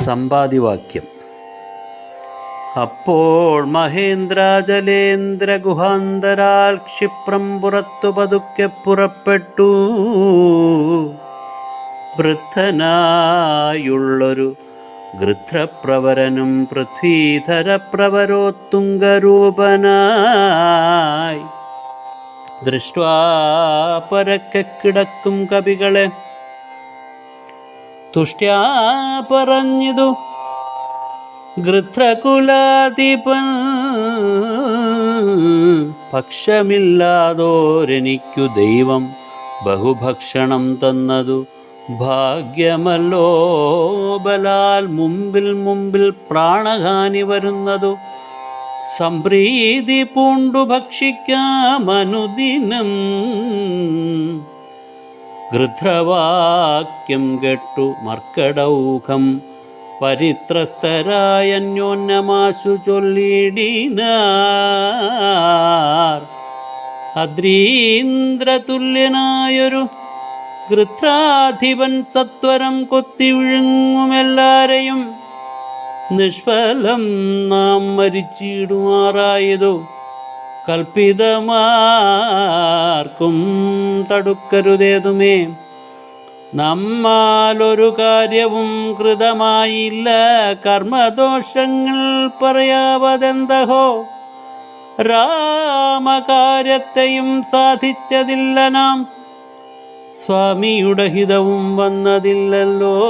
സമ്പാദിവാക്യം അപ്പോൾ മഹേന്ദ്രാജലേന്ദ്ര ഗുഹാന്തരാൽ ക്ഷിപ്രം പുറത്തു പതുക്കെ പുറപ്പെട്ടു. വൃദ്ധനായുള്ളൊരു ഗൃധ്രപ്രവരനും പൃഥ്വീധരപ്രവരോത്തുംഗരൂപനായി. ദൃഷ്ട്വാ പരക്കെ കിടക്കും കവികളെ തുഷ്ട്യാ പറഞ്ഞതു. ഗൃധ്രകുലാധിപൻ പക്ഷമില്ലാതോരെനിക്കു ദൈവം ബഹുഭക്ഷണം തന്നതു. ഭാഗ്യമല്ലോ ബലാൽ മുമ്പിൽ മുമ്പിൽ പ്രാണഹാനി വരുന്നതു. സംപ്രീതി പൂണ്ടു ഭക്ഷിക്കാമനുദിനം ഗൃധ്രവാക്യം കെട്ടു മർക്കടൗഖം പരിത്രസ്തരായ അന്യോന്യമാശു ചൊല്ലിടിനാർ. അദ്രീന്ദ്രതുല്യനായൊരു ഗൃധ്രാധിപൻ സത്വരം കൊത്തി വിഴുങ്ങുമെല്ലാരെയും നിഷ്ഫലം നാം മരിച്ചിടുമാറായതു? കൽപ്പിതമാർക്കും തടുക്കരുതേതുമേ. നമ്മാലൊരു കാര്യവും കൃതമായില്ല. കർമ്മദോഷങ്ങൾ പറയാവതെന്തഹോ? രാമകാര്യത്തെയും സാധിച്ചതില്ല നാം. സ്വാമിയുടെ ഹിതവും വന്നതില്ലല്ലോ.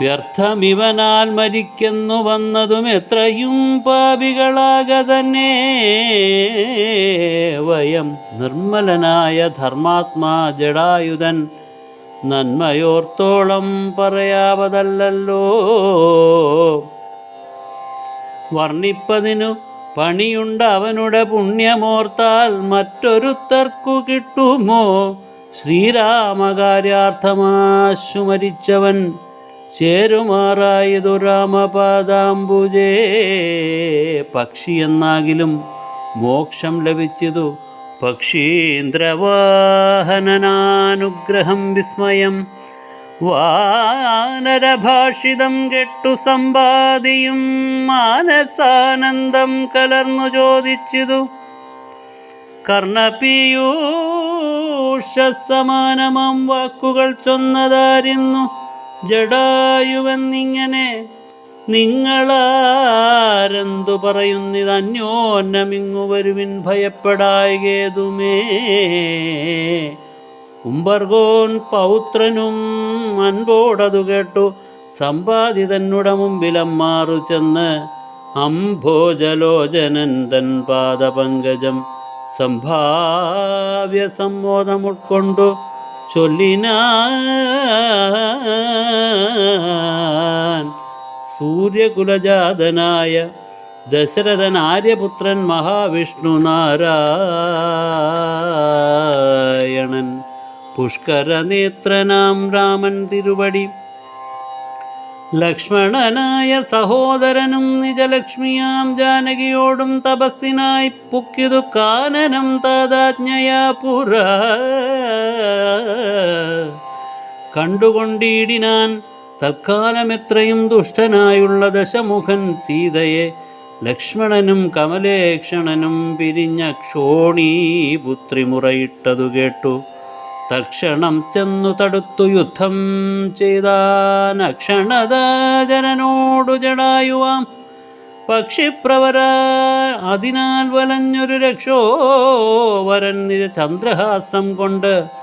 വ്യർത്ഥമിവനാൽ മരിക്കുന്നു വന്നതും എത്രയും പാപികളാക തന്നെ വയം നിർമ്മലനായ ധർമാത്മാ ജടായുധൻ നന്മയോർത്തോളം പറയാവതല്ലോ വർണിപ്പതിനു പണിയുണ്ട് അവനുടെ പുണ്യമോർത്താൽ മറ്റൊരുത്തർക്കു കിട്ടുമോ? ശ്രീരാമകാര്യാർത്ഥമാശു മരിച്ചവൻ ചേരുമാറായതു രാമപാദാംബുജേ പക്ഷി എന്നാകിലും മോക്ഷം ലഭിച്ചതു പക്ഷീന്ദ്രവാഹനനാനുഗ്രഹം വിസ്മയം. വാനരഭാഷിതം കെട്ടു സമ്പാദിയും മാനസാനന്ദം കലർന്നു ചോദിച്ചതു. കർണപീയൂഷസമാനമം വാക്കുകൾ ചൊന്നതായിരുന്നു ജടായുവെന്നിങ്ങനെ നിങ്ങളാരെന്തു പറയുന്നിത്? അന്യോന്നമിങ്ങു വരുവിൻ ഭയപ്പെടായകേതുമേ? ഉംബർഗോൻ പൗത്രനും അൻപോടതു കേട്ടു. സമ്പാദിതന്നുടെ മുമ്പിലമ്മാറു ചെന്ന് അംഭോജലോചനൻ തൻ പാദപങ്കജം സംഭാവ്യ സമ്മോദം ഉൾക്കൊണ്ടു ചൊല്ലിനാൻ. സൂര്യകുലജാതനായ ദശരഥൻ ആര്യപുത്രൻ മഹാവിഷ്ണു നാരായണൻ. പുഷ്കരനേത്രനാം രാമൻ തിരുവടി. ലക്ഷ്മണനായ സഹോദരനും നിജലക്ഷ്മിയാം ജാനകിയോടും തപസ്സിനായി പുക്കിതു കാനനം താതാജ്ഞയാ പുര കണ്ടുകൊണ്ടിടിനാൻ തൽക്കാലമെത്രയും ദുഷ്ടനായുള്ള ദശമുഖൻ സീതയെ ലക്ഷ്മണനും കമലേക്ഷണനും പിരിഞ്ഞ ക്ഷോണീപുത്രി മുറയിട്ടതു കേട്ടു. തക്ഷണം ചെന്നു തടുത്തു യുദ്ധം ചെയ്താൻ ജടായുവാം. പക്ഷിപ്രവര അതിനാൽ വലഞ്ഞൊരു രക്ഷോവരൻ നിജ ചന്ദ്രഹാസം കൊണ്ട്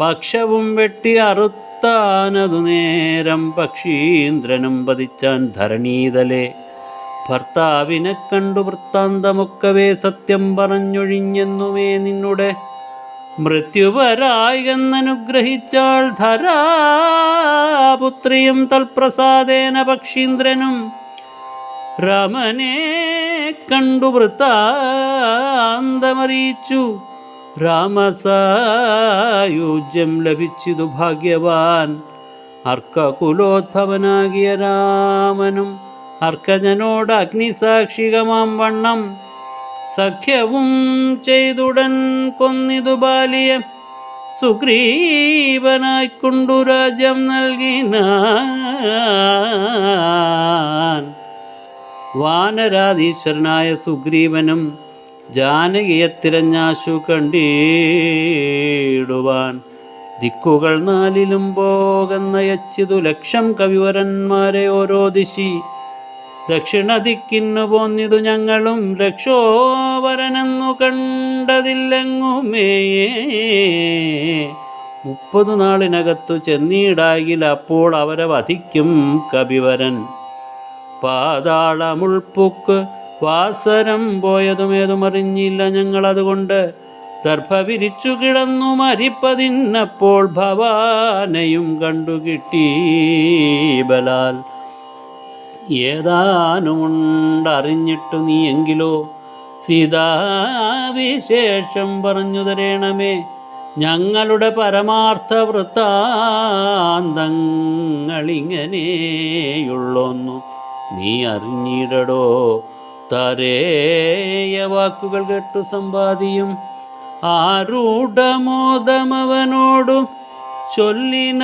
പക്ഷവും വെട്ടി അറുത്താനതു നേരം പക്ഷീന്ദ്രനും പതിച്ചാൻ ധരണീതലേ. ഭർത്താവിനെ കണ്ടു വൃത്താന്തമൊക്കവേ സത്യം പറഞ്ഞൊഴിഞ്ഞെന്നുമേ നിന്നുടെ. മൃത്യുപരായി എന്നനുഗ്രഹിച്ചാൾ ധരാപുത്രിയും തൽപ്രസാദേന പക്ഷീന്ദ്രനും. രാമനെ കണ്ടു വൃത്താന്തമറിയിച്ചു. രാമസായുജ്യം ലഭിച്ചതു ഭാഗ്യവാൻ. അർക്കകുലോദ്ഭവനാകിയ രാമനും അർക്കജനോട് അഗ്നിസാക്ഷികമാം വണ്ണം. സഖ്യവും ചെയ്തുടൻ കൊന്നിതു ബാലിയെ. സുഗ്രീവനായിക്കൊണ്ടു രാജ്യം നൽകിനാൻ. വാനരാധീശ്വരനായ സുഗ്രീവനും ജാനകിയെ തിരഞ്ഞാശു കണ്ടിടുവാൻ. ദിക്കുകൾ നാലിലും പോകുന്നയച്ചിതു ലക്ഷം കവിവരന്മാരെ ഓരോ ദിശി. ദക്ഷിണ ദിക്കിന്നു പോന്നിതു ഞങ്ങളും രക്ഷോവരനെന്നു കണ്ടതില്ലെങ്ങുമേ മുപ്പതു നാളിനകത്തു ചെന്നീടാകിൽ അപ്പോൾ അവരെ വധിക്കും കവിവരൻ. പാതാളമുൾപ്പുക്ക് വാസരം പോയതുമേതുമറിഞ്ഞില്ല ഞങ്ങളതുകൊണ്ട്. ദർഭ വിരിച്ചു കിടന്നു മരിപ്പതിന്നപ്പോൾ ഭവാനയും കണ്ടുകിട്ടി ബലാൽ. ഏതാനുമുണ്ടറിഞ്ഞിട്ടു നീയെങ്കിലോ സീതാവിശേഷം പറഞ്ഞു തരേണമേ. ഞങ്ങളുടെ പരമാർത്ഥ വൃത്താന്തങ്ങളിങ്ങനെയുള്ളൊന്നു നീ അറിഞ്ഞിടടോ. തരേയ വാക്കുകൾ കേട്ടു സമ്പാദിയും. ആരൂഢമോദമവനോടും ചൊല്ലിന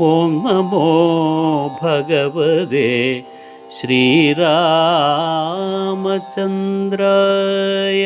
ഓം നമോ ഭഗവതേ ശ്രീരാമചന്ദ്രായ.